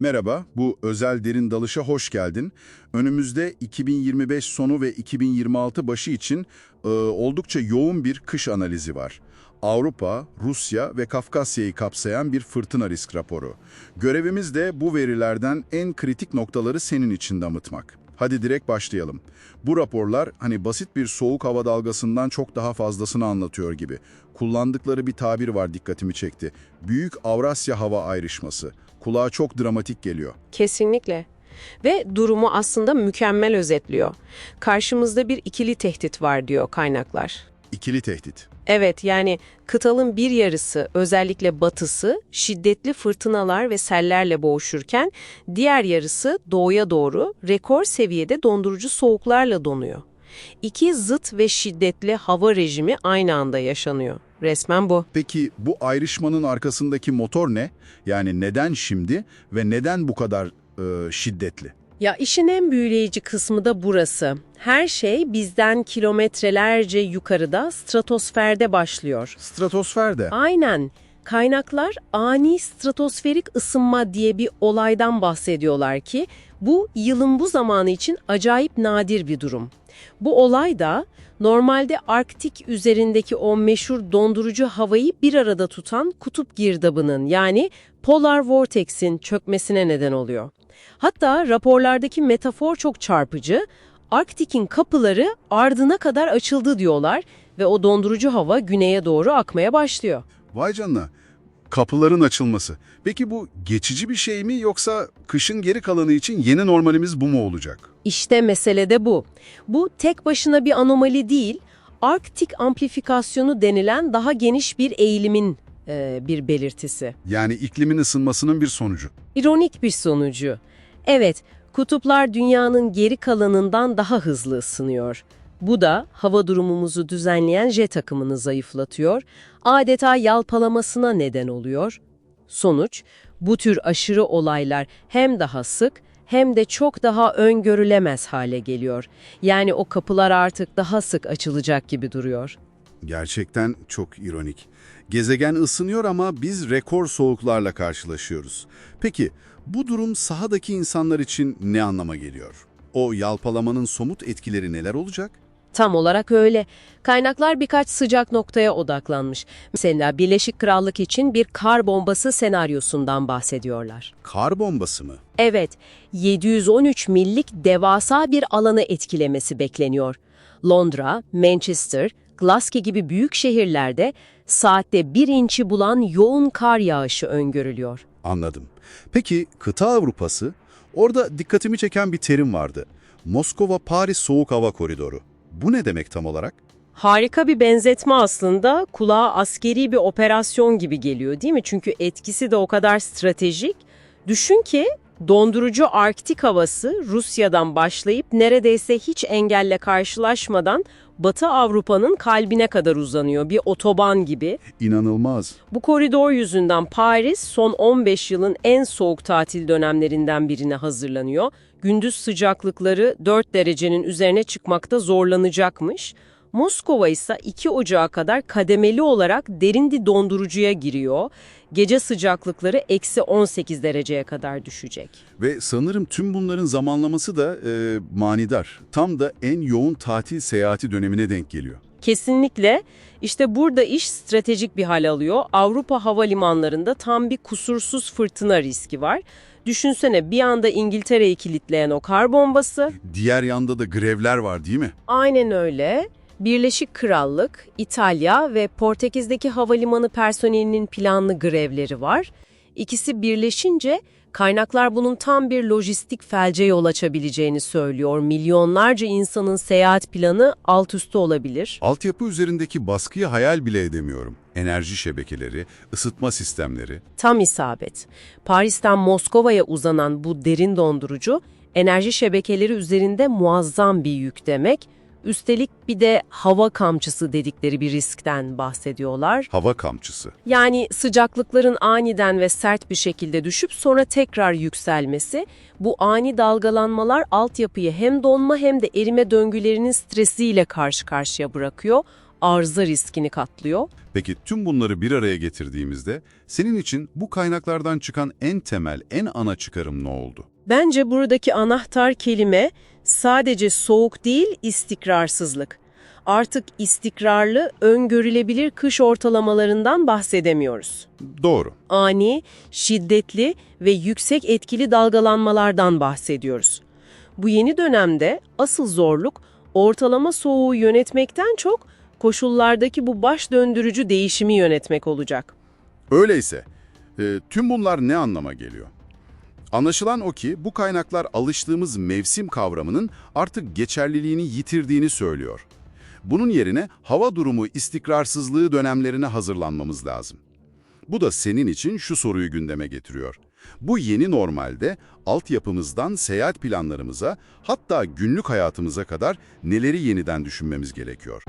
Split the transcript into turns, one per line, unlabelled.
Merhaba, bu özel derin dalışa hoş geldin. Önümüzde 2025 sonu ve 2026 başı için e, oldukça yoğun bir kış analizi var. Avrupa, Rusya ve Kafkasya'yı kapsayan bir fırtına risk raporu. Görevimiz de bu verilerden en kritik noktaları senin için damıtmak. Hadi direkt başlayalım. Bu raporlar hani basit bir soğuk hava dalgasından çok daha fazlasını anlatıyor gibi. Kullandıkları bir tabir var dikkatimi çekti. Büyük Avrasya Hava Ayrışması. Kulağa çok dramatik geliyor.
Kesinlikle. Ve durumu aslında mükemmel özetliyor. Karşımızda bir ikili tehdit var diyor kaynaklar.
İkili tehdit.
Evet yani kıtalın bir yarısı özellikle batısı şiddetli fırtınalar ve sellerle boğuşurken diğer yarısı doğuya doğru rekor seviyede dondurucu soğuklarla donuyor. İki zıt ve şiddetli hava rejimi aynı anda yaşanıyor. Resmen bu.
Peki bu ayrışmanın arkasındaki motor ne? Yani neden şimdi ve neden bu kadar e, şiddetli?
Ya işin en büyüleyici kısmı da burası. Her şey bizden kilometrelerce yukarıda stratosferde başlıyor.
Stratosferde.
Aynen. Kaynaklar ani stratosferik ısınma diye bir olaydan bahsediyorlar ki bu yılın bu zamanı için acayip nadir bir durum. Bu olay da normalde Arktik üzerindeki o meşhur dondurucu havayı bir arada tutan kutup girdabının yani polar vortex'in çökmesine neden oluyor. Hatta raporlardaki metafor çok çarpıcı. Arktik'in kapıları ardına kadar açıldı diyorlar ve o dondurucu hava güneye doğru akmaya başlıyor.
Vay canına. Kapıların açılması. Peki bu geçici bir şey mi yoksa kışın geri kalanı için yeni normalimiz bu mu olacak?
İşte mesele de bu. Bu tek başına bir anomali değil, Arktik amplifikasyonu denilen daha geniş bir eğilimin e, bir belirtisi.
Yani iklimin ısınmasının bir sonucu.
İronik bir sonucu. Evet, kutuplar dünyanın geri kalanından daha hızlı ısınıyor. Bu da hava durumumuzu düzenleyen jet akımını zayıflatıyor, adeta yalpalamasına neden oluyor. Sonuç, bu tür aşırı olaylar hem daha sık hem de çok daha öngörülemez hale geliyor. Yani o kapılar artık daha sık açılacak gibi duruyor.
Gerçekten çok ironik. Gezegen ısınıyor ama biz rekor soğuklarla karşılaşıyoruz. Peki bu durum sahadaki insanlar için ne anlama geliyor? O yalpalamanın somut etkileri neler olacak?
Tam olarak öyle. Kaynaklar birkaç sıcak noktaya odaklanmış. Mesela Birleşik Krallık için bir kar bombası senaryosundan bahsediyorlar.
Kar bombası mı?
Evet, 713 millik devasa bir alanı etkilemesi bekleniyor. Londra, Manchester, Glasgow gibi büyük şehirlerde saatte bir inçi bulan yoğun kar yağışı öngörülüyor.
Anladım. Peki kıta Avrupası? Orada dikkatimi çeken bir terim vardı. Moskova-Paris Soğuk Hava Koridoru. Bu ne demek tam olarak?
Harika bir benzetme aslında. Kulağa askeri bir operasyon gibi geliyor değil mi? Çünkü etkisi de o kadar stratejik. Düşün ki dondurucu Arktik havası Rusya'dan başlayıp neredeyse hiç engelle karşılaşmadan Batı Avrupa'nın kalbine kadar uzanıyor. Bir otoban gibi.
İnanılmaz.
Bu koridor yüzünden Paris son 15 yılın en soğuk tatil dönemlerinden birine hazırlanıyor. Gündüz sıcaklıkları 4 derecenin üzerine çıkmakta zorlanacakmış. Moskova ise 2 Ocağı kadar kademeli olarak derin bir dondurucuya giriyor. Gece sıcaklıkları eksi 18 dereceye kadar düşecek.
Ve sanırım tüm bunların zamanlaması da e, manidar. Tam da en yoğun tatil seyahati dönemine denk geliyor.
Kesinlikle. İşte burada iş stratejik bir hal alıyor. Avrupa havalimanlarında tam bir kusursuz fırtına riski var. Düşünsene bir anda İngiltere'yi kilitleyen o kar bombası.
Diğer yanda da grevler var değil mi?
Aynen öyle. Birleşik Krallık, İtalya ve Portekiz'deki havalimanı personelinin planlı grevleri var. İkisi birleşince kaynaklar bunun tam bir lojistik felce yol açabileceğini söylüyor. Milyonlarca insanın seyahat planı alt üstü olabilir.
Altyapı üzerindeki baskıyı hayal bile edemiyorum. Enerji şebekeleri, ısıtma sistemleri.
Tam isabet. Paris'ten Moskova'ya uzanan bu derin dondurucu enerji şebekeleri üzerinde muazzam bir yük demek. Üstelik bir de hava kamçısı dedikleri bir riskten bahsediyorlar.
Hava kamçısı.
Yani sıcaklıkların aniden ve sert bir şekilde düşüp sonra tekrar yükselmesi, bu ani dalgalanmalar altyapıyı hem donma hem de erime döngülerinin stresiyle karşı karşıya bırakıyor. arıza riskini katlıyor.
Peki tüm bunları bir araya getirdiğimizde senin için bu kaynaklardan çıkan en temel, en ana çıkarım ne oldu?
Bence buradaki anahtar kelime sadece soğuk değil, istikrarsızlık. Artık istikrarlı, öngörülebilir kış ortalamalarından bahsedemiyoruz.
Doğru.
Ani, şiddetli ve yüksek etkili dalgalanmalardan bahsediyoruz. Bu yeni dönemde asıl zorluk ortalama soğuğu yönetmekten çok koşullardaki bu baş döndürücü değişimi yönetmek olacak.
Öyleyse e, tüm bunlar ne anlama geliyor? Anlaşılan o ki bu kaynaklar alıştığımız mevsim kavramının artık geçerliliğini yitirdiğini söylüyor. Bunun yerine hava durumu istikrarsızlığı dönemlerine hazırlanmamız lazım. Bu da senin için şu soruyu gündeme getiriyor. Bu yeni normalde altyapımızdan seyahat planlarımıza hatta günlük hayatımıza kadar neleri yeniden düşünmemiz gerekiyor?